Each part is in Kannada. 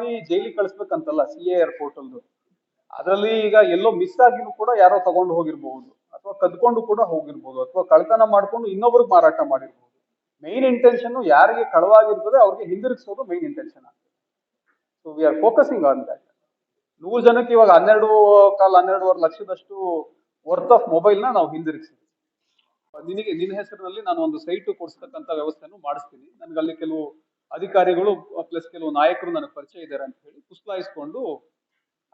ಮಾಡಿ ಜೈಲಿಗೆ ಕಳಿಸ್ಬೇಕಂತಲ್ಲ ಸಿ ಎ ಏರ್ಪೋರ್ಟ್ ಅಲ್ದು. ಅದರಲ್ಲಿ ಈಗ ಎಲ್ಲೋ ಮಿಸ್ ಆಗಿನೂ ಕೂಡ ಯಾರೋ ತಗೊಂಡು ಹೋಗಿರ್ಬಹುದು ಅಥವಾ ಕದ್ಕೊಂಡು ಕೂಡ ಹೋಗಿರ್ಬೋದು, ಅಥವಾ ಕಳ್ತನ ಮಾಡ್ಕೊಂಡು ಇನ್ನೊಬ್ರಿಗೆ ಮಾರಾಟ ಮಾಡಿರ್ಬೋದು. ಮೈನ್ ಇಂಟೆನ್ಷನ್ ಯಾರಿಗೆ ಕಳವಾಗಿರ್ತದೆ ಅವ್ರಿಗೆ ಹಿಂದಿರುಗಿಸೋದು main intention so we are focusing on that ನೂರು ಜನಕ್ಕೆ ಇವಾಗ ಹನ್ನೆರಡು ಕಾಲ್ ಹನ್ನೆರಡುವರೆ ಲಕ್ಷದಷ್ಟು ವರ್ತ್ ಆಫ್ ಮೊಬೈಲ್ನ ನಾವು ಹಿಂದಿರುಗಿಸಿದ್ವಿ. ನಿನಗೆ, ನಿನ್ನ ಹೆಸರಿನಲ್ಲಿ ನಾನು ಒಂದು ಸೈಟ್ ಕೊಡಿಸ್ತಕ್ಕಂಥ ವ್ಯವಸ್ಥೆಯನ್ನು ಮಾಡಿಸ್ತೀನಿ. ನನಗೆ ಅಲ್ಲಿ ಕೆಲವು ಅಧಿಕಾರಿಗಳು, ಪ್ಲಸ್ ಕೆಲವು ನಾಯಕರು ನನಗೆ ಪರಿಚಯ ಇದ್ದಾರೆ ಅಂತ ಹೇಳಿ ಪುಸ್ತಾಯಿಸ್ಕೊಂಡು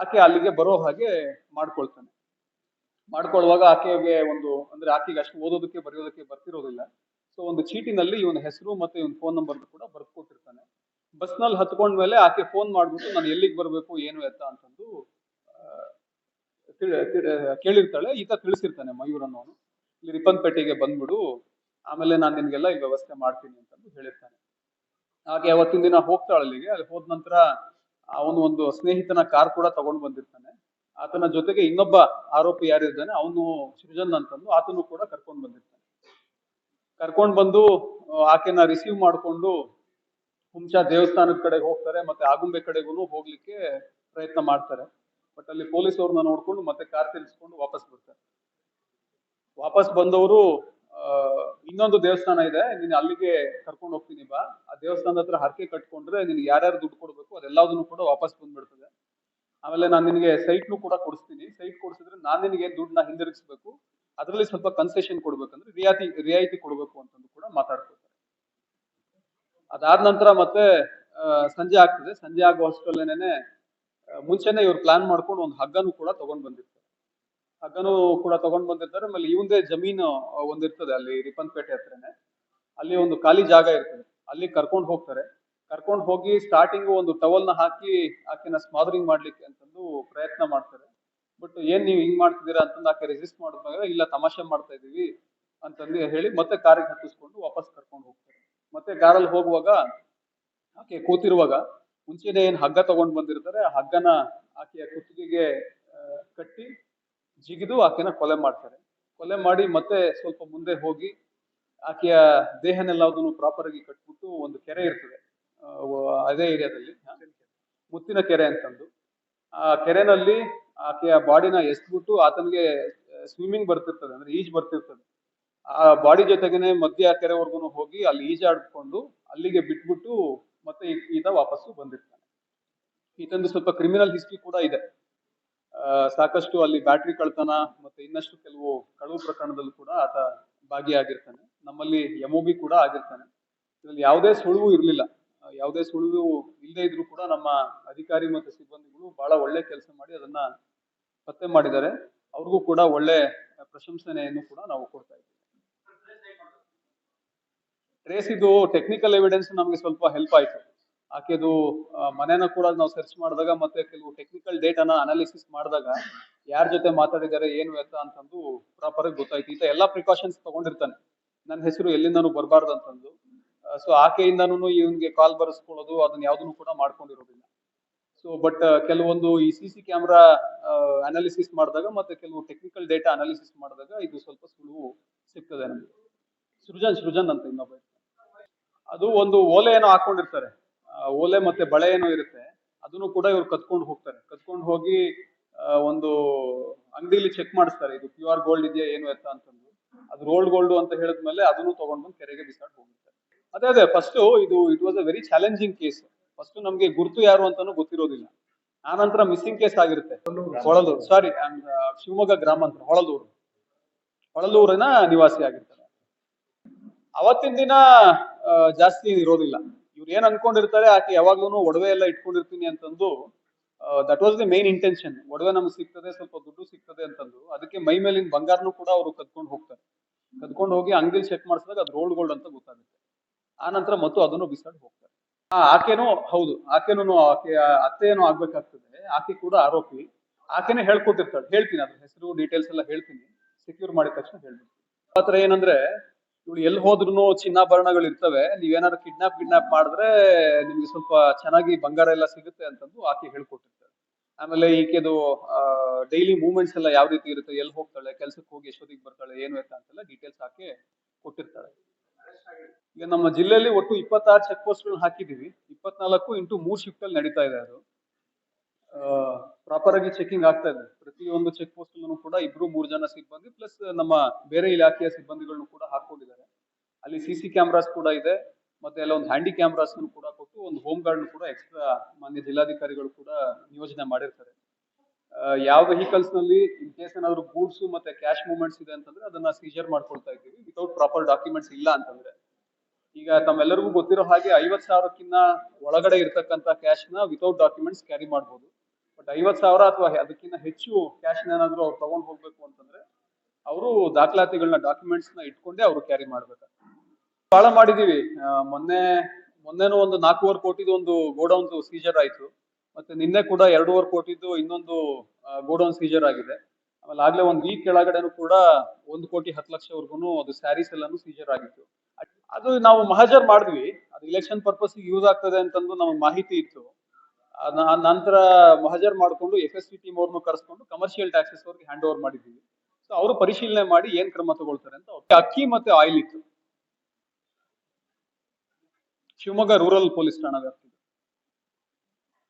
ಆಕೆ ಅಲ್ಲಿಗೆ ಬರೋ ಹಾಗೆ ಮಾಡ್ಕೊಳ್ತಾನೆ. ಮಾಡ್ಕೊಳ್ಳುವಾಗ ಆಕೆಗೆ ಒಂದು, ಅಂದ್ರೆ ಆಕೆಗೆ ಅಷ್ಟು ಓದೋದಕ್ಕೆ, ಬರೆಯೋದಕ್ಕೆ ಬರ್ತಿರೋದಿಲ್ಲ. ಸೊ ಒಂದು ಚೀಟಿನಲ್ಲಿ ಇವನ ಹೆಸರು ಮತ್ತೆ ಇವನ್ ಫೋನ್ ನಂಬರ್ ಕೂಡ ಬರ್ದು ಕೊಟ್ಟಿರ್ತಾನೆ ಬಸ್ನಲ್ಲಿ ಹತ್ಕೊಂಡ್ಮೇಲೆ ಆಕೆ ಫೋನ್ ಮಾಡ್ಬಿಟ್ಟು, ನಾನು ಎಲ್ಲಿಗೆ ಬರಬೇಕು, ಏನು ಎತ್ತ? ಅಂತಂದು ಕೇಳಿರ್ತಾಳೆ. ಈತ ತಿಳಿಸಿರ್ತಾನೆ ಮಯೂರ್ ಅನ್ನೋನು ಇಲ್ಲಿ ರಿಪ್ಪನ್ಪೇಟೆಗೆ ಬಂದ್ಬಿಡು, ಆಮೇಲೆ ನಾನು ನಿನ್ಗೆಲ್ಲ ಈ ವ್ಯವಸ್ಥೆ ಮಾಡ್ತೀನಿ ಅಂತಂದು ಹೇಳಿರ್ತಾನೆ. ಹಾಗೆ ಅವತ್ತಿನ ದಿನ ಹೋಗ್ತಾಳೆ ಅಲ್ಲಿಗೆ. ಅಲ್ಲಿ ಹೋದ ನಂತರ ಅವನು ಒಂದು ಸ್ನೇಹಿತನ ಕಾರ್ ಕೂಡ ತಗೊಂಡು ಬಂದಿರ್ತಾನೆ. ಆತನ ಜೊತೆಗೆ ಇನ್ನೊಬ್ಬ ಆರೋಪಿ ಯಾರಿದ್ದಾನೆ, ಅವನು ಸೃಜನ್ ಅಂತಂದು. ಆತನು ಕೂಡ ಕರ್ಕೊಂಡು ಬಂದಿರ್ತಾನೆ. ಕರ್ಕೊಂಡು ಬಂದು ಆಕೆನ ರಿಸೀವ್ ಮಾಡಿಕೊಂಡು ಹುಂಚಾ ದೇವಸ್ಥಾನದ ಕಡೆಗೆ ಹೋಗ್ತಾರೆ. ಮತ್ತೆ ಆಗುಂಬೆ ಕಡೆಗೂ ಹೋಗ್ಲಿಕ್ಕೆ ಪ್ರಯತ್ನ ಮಾಡ್ತಾರೆ. ಬಟ್ ಅಲ್ಲಿ ಪೊಲೀಸ್ ಅವ್ರನ್ನ ನೋಡ್ಕೊಂಡು ಮತ್ತೆ ಕಾರ್ ತಿರ್ಸ್ಕೊಂಡು ವಾಪಸ್ ಬರ್ತಾರೆ. ವಾಪಸ್ ಬಂದವರು ಇನ್ನೊಂದು ದೇವಸ್ಥಾನ ಇದೆ, ನೀನು ಅಲ್ಲಿಗೆ ಕರ್ಕೊಂಡು ಹೋಗ್ತೀನಿ ಬಾ. ಆ ದೇವಸ್ಥಾನದ ಹತ್ರ ಹರಕೆ ಕಟ್ಕೊಂಡ್ರೆ ನಿನ್ಗೆ ಯಾರ್ಯಾರು ದುಡ್ಡು ಕೊಡ್ಬೇಕು ಅದೆಲ್ಲದನ್ನು ಕೂಡ ವಾಪಸ್ ಬಂದ್ಬಿಡ್ತದೆ. ಆಮೇಲೆ ನಾನು ನಿನಗೆ ಸೈಟ್ನು ಕೂಡ ಕೊಡಿಸ್ತೀನಿ. ಸೈಟ್ ಕೊಡಿಸಿದ್ರೆ ನಾನು ನಿನಗೆ ದುಡ್ಡನ್ನ ಹಿಂದಿರುಗಿಸ್ಬೇಕು? ಅದರಲ್ಲಿ ಸ್ವಲ್ಪ ಕನ್ಸೆಷನ್ ಕೊಡ್ಬೇಕಂದ್ರೆ ರಿಯಾಯಿತಿ ರಿಯಾಯಿತಿ ಕೊಡಬೇಕು ಅಂತಂದು ಕೂಡ ಮಾತಾಡ್ಕೊತಾರೆ ಅದಾದ ನಂತರ ಮತ್ತೆ ಸಂಜೆ ಆಗ್ತದೆ. ಸಂಜೆ ಆಗೋ ಮುಂಚೆನೆ ಇವ್ರು ಪ್ಲಾನ್ ಮಾಡ್ಕೊಂಡು ಒಂದು ಹಗ್ಗನು ಕೂಡ ತಗೊಂಡ್ ಬಂದಿರ್ತಾರೆ. ಹಗ್ಗನು ಕೂಡ ತಗೊಂಡ್ ಬಂದಿರ್ತಾರೆ. ಆಮೇಲೆ ಇವಂದೇ ಜಮೀನು ಒಂದಿರ್ತದೆ ಅಲ್ಲಿ ರಿಪ್ಪನ್ಪೇಟೆ ಹತ್ರನೇ. ಅಲ್ಲಿ ಒಂದು ಖಾಲಿ ಜಾಗ ಇರ್ತದೆ. ಅಲ್ಲಿ ಕರ್ಕೊಂಡು ಹೋಗ್ತಾರೆ. ಕರ್ಕೊಂಡು ಹೋಗಿ ಸ್ಟಾರ್ಟಿಂಗ್ ಒಂದು ಟವಲ್ನ ಹಾಕಿ ಆಕೆನ ಸ್ಮಾದರಿಂಗ್ ಮಾಡ್ಲಿಕ್ಕೆ ಅಂತಂದು ಪ್ರಯತ್ನ ಮಾಡ್ತಾರೆ. ಬಟ್ ಏನ್ ನೀವು ಹಿಂಗ್ ಮಾಡ್ತಿದ್ದೀರಾ ಅಂತಂದು ಆಕೆ ರೆಸಿಸ್ಟ್ ಮಾಡಿದಾಗ ಇಲ್ಲ ತಮಾಷೆ ಮಾಡ್ತಾ ಇದೀವಿ ಅಂತಂದು ಹೇಳಿ ಮತ್ತೆ ಕಾರಿಗೆ ಹತ್ತಿಸ್ಕೊಂಡು ವಾಪಸ್ ಕರ್ಕೊಂಡು ಹೋಗ್ತಾರೆ. ಮತ್ತೆ ಕಾರಲ್ಲಿ ಹೋಗುವಾಗ ಆಕೆ ಕೂತಿರುವಾಗ ಮುಂಚೆನೆ ಏನ್ ಹಗ್ಗ ತಗೊಂಡ್ ಬಂದಿರ್ತಾರೆ. ಹಗ್ಗನ ಆಕೆಯ ಕುತ್ತಿಗೆಗೆ ಕಟ್ಟಿ ಜಿಗಿದು ಆಕೆನ ಕೊಲೆ ಮಾಡ್ತಾರೆ. ಕೊಲೆ ಮಾಡಿ ಮತ್ತೆ ಸ್ವಲ್ಪ ಮುಂದೆ ಹೋಗಿ ಆಕೆಯ ದೇಹನೆಲ್ಲದನ್ನು ಪ್ರಾಪರ್ ಆಗಿ ಕಟ್ಬಿಟ್ಟು ಒಂದು ಕೆರೆ ಇರ್ತದೆ ಅದೇ ಏರಿಯಾದಲ್ಲಿ ಮುತ್ತಿನ ಕೆರೆ ಅಂತಂದು. ಆ ಕೆರೆನಲ್ಲಿ ಆಕೆಯ ಬಾಡಿನ ಎಸ್ಬಿಟ್ಟು ಆತನಿಗೆ ಸ್ವಿಮ್ಮಿಂಗ್ ಬರ್ತಿರ್ತದೆ, ಅಂದ್ರೆ ಈಜ್ ಬರ್ತಿರ್ತದೆ. ಆ ಬಾಡಿ ಜೊತೆಗೇನೆ ಮಧ್ಯ ಕೆರೆವರೆಗೂ ಹೋಗಿ ಅಲ್ಲಿ ಈಜಾಡ್ಕೊಂಡು ಅಲ್ಲಿಗೆ ಬಿಟ್ಬಿಟ್ಟು ಮತ್ತೆ ಈತ ವಾಪಸ್ಸು ಬಂದಿರ್ತಾನೆ. ಈತಂದು ಸ್ವಲ್ಪ ಕ್ರಿಮಿನಲ್ ಹಿಸ್ಟ್ರಿ ಕೂಡ ಇದೆ. ಸಾಕಷ್ಟು ಅಲ್ಲಿ ಬ್ಯಾಟ್ರಿ ಕಳ್ತನ ಮತ್ತೆ ಇನ್ನಷ್ಟು ಕೆಲವು ಕಳುವು ಪ್ರಕರಣದಲ್ಲೂ ಕೂಡ ಆತ ಭಾಗಿಯಾಗಿರ್ತಾನೆ. ನಮ್ಮಲ್ಲಿ ಎಮೋಬಿ ಕೂಡ ಆಗಿರ್ತಾನೆ. ಇದರಲ್ಲಿ ಯಾವುದೇ ಸುಳಿವು ಇರಲಿಲ್ಲ. ಯಾವುದೇ ಸುಳಿವು ಇಲ್ಲದೆ ಇದ್ರೂ ಕೂಡ ನಮ್ಮ ಅಧಿಕಾರಿ ಮತ್ತು ಸಿಬ್ಬಂದಿಗಳು ಬಹಳ ಒಳ್ಳೆ ಕೆಲಸ ಮಾಡಿ ಅದನ್ನ ಪತ್ತೆ ಮಾಡಿದ್ದಾರೆ. ಅವ್ರಿಗೂ ಕೂಡ ಒಳ್ಳೆ ಪ್ರಶಂಸನೆಯನ್ನು ಕೂಡ ನಾವು ಕೊಡ್ತಾ ಇದ್ದೀವಿ. ಟ್ರೇಸ್ ಇದು ಟೆಕ್ನಿಕಲ್ ಎವಿಡೆನ್ಸ್ ನಮಗೆ ಸ್ವಲ್ಪ ಹೆಲ್ಪ್ ಆಯ್ತು. ಆಕೆದು ಮನೇನ ಕೂಡ ನಾವು ಸರ್ಚ್ ಮಾಡಿದಾಗ ಮತ್ತೆ ಕೆಲವು ಟೆಕ್ನಿಕಲ್ ಡೇಟಾನ ಅನಾಲಿಸಿಸ್ ಮಾಡಿದಾಗ ಯಾರ ಜೊತೆ ಮಾತಾಡಿದ್ದಾರೆ ಏನು ಎತ್ತ ಅಂತಂದು ಪ್ರಾಪರ್ ಆಗಿ ಗೊತ್ತಾಯ್ತು. ಈತ ಎಲ್ಲಾ ಪ್ರಿಕಾಷನ್ಸ್ ತಗೊಂಡಿರ್ತಾನೆ. ನನ್ನ ಹೆಸರು ಎಲ್ಲಿಂದನೂ ಬರಬಾರ್ದು ಅಂತಂದು. ಸೊ ಆಕೆಯಿಂದನೂ ಇವನ್ಗೆ ಕಾಲ್ ಬರೆಸ್ಕೊಳ್ಳೋದು ಅದನ್ನ ಯಾವ್ದನ್ನು ಕೂಡ ಮಾಡ್ಕೊಂಡಿರೋದಿಲ್ಲ. ಸೊ ಬಟ್ ಕೆಲವೊಂದು ಈ ಸಿ ಸಿ ಕ್ಯಾಮ್ರಾ ಅನಾಲಿಸಿಸ್ ಮಾಡಿದಾಗ ಮತ್ತೆ ಕೆಲವು ಟೆಕ್ನಿಕಲ್ ಡೇಟಾ ಅನಾಲಿಸಿಸ್ ಮಾಡಿದಾಗ ಇದು ಸ್ವಲ್ಪ ಸುಳುವು ಸಿಗ್ತದೆ ನಮಗೆ. ಸೃಜನ್ ಸೃಜನ್ ಅಂತ ಇನ್ನೊಬ್ಬ. ಅದು ಒಂದು ಓಲೆಯನ್ನು ಹಾಕೊಂಡಿರ್ತಾರೆ. ಓಲೆ ಮತ್ತೆ ಬಳೆ ಏನೋ ಇರುತ್ತೆ, ಅದನ್ನು ಕೂಡ ಇವ್ರು ಕತ್ಕೊಂಡು ಹೋಗ್ತಾರೆ. ಕತ್ಕೊಂಡು ಹೋಗಿ ಒಂದು ಅಂಗಡಿಲಿ ಚೆಕ್ ಮಾಡಿಸ್ತಾರೆ, ಇದು ಪ್ಯೂರ್ ಗೋಲ್ಡ್ ಇದೆಯಾ, ಏನು ಎತ್ತ ಅಂತಂದು. ಅದು ರೋಲ್ಡ್ ಗೋಲ್ಡ್ ಅಂತ ಹೇಳಿದ್ಮೇಲೆ ಅದನ್ನು ತಗೊಂಡು ಬಂದು ಕೆರೆಗೆ ಬಿಸಾಡ್ ಹೋಗಿರ್ತಾರೆ ಅದೇ ಅದೇ ಫಸ್ಟ್ ಇದು it was a very challenging case first ನಮ್ಗೆ ಗುರುತು ಯಾರು ಅಂತಾನು ಗೊತ್ತಿರೋದಿಲ್ಲ. ಆನಂತರ ಮಿಸ್ಸಿಂಗ್ ಕೇಸ್ ಆಗಿರುತ್ತೆ. ಹೊಳಲೂರು ಸಾರಿ ಶಿವಮೊಗ್ಗ ಗ್ರಾಮಾಂತರ ಹೊಳಲೂರು ಹೊಳಲೂರಿನ ನಿವಾಸಿ ಆಗಿರ್ತಾರೆ. ಅವತ್ತಿನ ದಿನ ಜಾಸ್ತಿ ಇರೋದಿಲ್ಲ. ಇವ್ರು ಏನ್ ಅನ್ಕೊಂಡಿರ್ತಾರೆ ಆಕೆ ಯಾವಾಗ್ಲೂ ಒಡವೆ ಎಲ್ಲ ಇಟ್ಕೊಂಡಿರ್ತೀನಿ ಅಂತಂದು that was the main intention ಒಡವೆ ನಮ್ಗೆ ಸಿಗ್ತದೆ ಸ್ವಲ್ಪ ದುಡ್ಡು ಸಿಗ್ತದೆ ಅಂತಂದು. ಅದಕ್ಕೆ ಮೈ ಮೇಲಿನ ಬಂಗಾರನು ಕೂಡ ಅವರು ಕದ್ಕೊಂಡು ಹೋಗ್ತಾರೆ. ಕದ್ಕೊಂಡು ಹೋಗಿ ಅಂಗಡಿಲಿ ಚೆಕ್ ಮಾಡಿಸಿದಾಗ ಅದು ರೋಲ್ಡ್ ಗೋಲ್ಡ್ ಅಂತ ಗೊತ್ತಾಗುತ್ತೆ. ಆ ನಂತರ ಮತ್ತು ಅದನ್ನು ಬಿಸಾಡಿ ಹೋಗ್ತಾರೆ. ಆ, ಆಕೆನೂ ಹೌದು ಆಕೆನೂ ಆಕೆ ಅತ್ತೆನೂ ಆಗ್ಬೇಕಾಗ್ತದೆ. ಆಕೆ ಕೂಡ ಆರೋಪಿ. ಆಕೆನೇ ಹೇಳ್ಕೊಟ್ಟಿರ್ತಾಳೆ. ಹೇಳ್ತೀನಿ ಅದ್ರ ಹೆಸರು ಡೀಟೇಲ್ಸ್ ಎಲ್ಲ ಹೇಳ್ತೀನಿ. ಸೆಕ್ಯೂರ್ ಮಾಡಿದ ತಕ್ಷಣ ಹೇಳ್ಬಿಡ್ತೀನಿ. ಆತರ ಏನಂದ್ರೆ ಇವಳು ಎಲ್ಲಿ ಹೋದ್ರು ಚಿನ್ನಾಭರಣಗಳು ಇರ್ತವೆ. ನೀವೇನಾದ್ರು ಕಿಡ್ನಾಪ್ ಕಿಡ್ನಾಪ್ ಮಾಡಿದ್ರೆ ನಿಮ್ಗೆ ಸ್ವಲ್ಪ ಚೆನ್ನಾಗಿ ಬಂಗಾರ ಎಲ್ಲ ಸಿಗುತ್ತೆ ಅಂತಂದು ಆಕೆ ಹೇಳ್ಕೊಟ್ಟಿರ್ತಾರೆ ಆಮೇಲೆ ಈಕೆದು ಡೈಲಿ ಮೂವ್ಮೆಂಟ್ಸ್ ಎಲ್ಲ ಯಾವ ರೀತಿ ಇರುತ್ತೆ, ಎಲ್ಲಿ ಹೋಗ್ತಾಳೆ, ಕೆಲ್ಸಕ್ಕೆ ಹೋಗಿ ಎಷ್ಟೊತ್ತಿಗೆ ಬರ್ತಾಳೆ, ಏನು ಅಂತ ಅಂತೆಲ್ಲ ಡೀಟೇಲ್ಸ್ ಹಾಕಿ ಕೊಟ್ಟಿರ್ತಾಳೆ. ಈಗ ನಮ್ಮ ಜಿಲ್ಲೆಯಲ್ಲಿ ಒಟ್ಟು ಇಪ್ಪತ್ತಾರು ಚೆಕ್ ಪೋಸ್ಟ್ಗಳನ್ನ ಹಾಕಿದೀವಿ ಇಪ್ಪತ್ನಾಲ್ಕು ಇಂಟು ಮೂರ್ ಶಿಫ್ಟ್ ಅಲ್ಲಿ ನಡೀತಾ ಇದೆ ಅದು. ಪ್ರಾಪರ್ ಆಗಿ ಚೆಕಿಂಗ್ ಆಗ್ತಾ ಇದೆ. ಪ್ರತಿಯೊಂದು ಚೆಕ್ ಪೋಸ್ಟ್ ಅಲ್ಲೂ ಕೂಡ ಇಬ್ರು ಮೂರು ಜನ ಸಿಬ್ಬಂದಿ ಪ್ಲಸ್ ನಮ್ಮ ಬೇರೆ ಇಲಾಖೆಯ ಸಿಬ್ಬಂದಿಗಳನ್ನು ಕೂಡ ಹಾಕೊಂಡಿದ್ದಾರೆ ಅಲ್ಲಿ ಸಿ ಸಿ ಕ್ಯಾಮ್ರಾಸ್ ಕೂಡ ಇದೆ, ಮತ್ತೆ ಎಲ್ಲ ಒಂದು ಹ್ಯಾಂಡಿ ಕ್ಯಾಮ್ರಾಸ್ ಕೂಡ ಕೊಟ್ಟು ಒಂದು ಹೋಮ್ ಗಾರ್ಡ್ ಕೂಡ ಎಕ್ಸ್ಟ್ರಾ ಮಾನ್ಯ ಜಿಲ್ಲಾಧಿಕಾರಿಗಳು ಕೂಡ ನಿಯೋಜನೆ ಮಾಡಿರ್ತಾರೆ. ಯಾವ ವೆಹಿಕಲ್ಸ್ನಲ್ಲಿ ಇನ್ ಕೇಸ್ ಏನಾದ್ರು ಗೂಡ್ಸ್ ಮತ್ತೆ ಕ್ಯಾಶ್ ಮೂವ್ಮೆಂಟ್ಸ್ ಇದೆ ಅಂತಂದ್ರೆ ಅದನ್ನ ಸೀಜರ್ ಮಾಡ್ಕೊಳ್ತಾ ಇದ್ದೀವಿ. ವಿತೌಟ್ ಪ್ರಾಪರ್ ಡಾಕ್ಯುಮೆಂಟ್ಸ್ ಇಲ್ಲ ಅಂತಂದ್ರೆ. ಈಗ ತಮ್ಮೆಲ್ಲರಿಗೂ ಗೊತ್ತಿರೋ ಹಾಗೆ ಐವತ್ ಸಾವಿರಕ್ಕಿಂತ ಒಳಗಡೆ ಇರ್ತಕ್ಕಂಥ ಕ್ಯಾಶ್ನ ವಿತೌಟ್ ಡಾಕ್ಯುಮೆಂಟ್ಸ್ ಕ್ಯಾರಿ ಮಾಡ್ಬೋದು. ಬಟ್ ಐವತ್ ಸಾವಿರ ಅಥವಾ ಅದಕ್ಕಿಂತ ಹೆಚ್ಚು ಕ್ಯಾಶ್ ಏನಾದರೂ ಅವ್ರು ತಗೊಂಡು ಹೋಗ್ಬೇಕು ಅಂತಂದ್ರೆ ಅವರು ದಾಖಲಾತಿಗಳನ್ನ ನ ಇಟ್ಕೊಂಡೇ ಅವರು ಕ್ಯಾರಿ ಮಾಡ್ಬೇಕು. ಬಹಳ ಮಾಡಿದೀವಿ. ಮೊನ್ನೆ, ಮೊನ್ನೆನೂ ಒಂದು ನಾಲ್ಕೂವರೆ ಕೋಟಿದು ಒಂದು ಗೋಡೌನ್ ಸೀಜರ್ ಆಯ್ತು. ಮತ್ತೆ ನಿನ್ನೆ ಕೂಡ ಎರಡೂವರೆ ಕೋಟಿದು ಇನ್ನೊಂದು ಗೋಡೌನ್ ಸೀಜರ್ ಆಗಿದೆ. ಆಮೇಲೆ ಆಗ್ಲೇ ಒಂದು ವೀಕ್ ಕೆಳಗಡೆನೂ ಕೂಡ ಒಂದು ಕೋಟಿ ಹತ್ತು ಲಕ್ಷವರೆಗೂ ಅದು ಸ್ಯಾರೀಸ್ ಎಲ್ಲಾನು ಸೀಜರ್ ಆಗಿತ್ತು. ಅದು ನಾವು ಮಹಜರ್ ಮಾಡಿದ್ವಿ. ಅದು ಇಲೆಕ್ಷನ್ ಪರ್ಪಸ್ ಯೂಸ್ ಆಗ್ತದೆ ಅಂತಂದು ನಮಗೆ ಮಾಹಿತಿ ಇತ್ತು. ನಂತರ ಮಹಜರ್ ಮಾಡಿಕೊಂಡು ಎಫ್ ಎಸ್ ಪಿ ಟೀಮ್ ಅವ್ರನ್ನು ಕರೆಸ್ಕೊಂಡು ಕಮರ್ಷಿಯಲ್ ಟ್ಯಾಕ್ಸಸ್ ಅವ್ರಿಗೆ ಹ್ಯಾಂಡ್ ಓವರ್ ಮಾಡಿದ್ದೀವಿ ಸೊ ಅವರು ಪರಿಶೀಲನೆ ಮಾಡಿ ಏನ್ ಕ್ರಮ ತಗೊಳ್ತಾರೆ ಅಂತ ಅಕ್ಕಿ ಮತ್ತೆ ಆಯಿಲ್ ಇತ್ತು. ಶಿವಮೊಗ್ಗ ರೂರಲ್ ಪೊಲೀಸ್ ಠಾಣಾ ವ್ಯಾಪ್ತಿ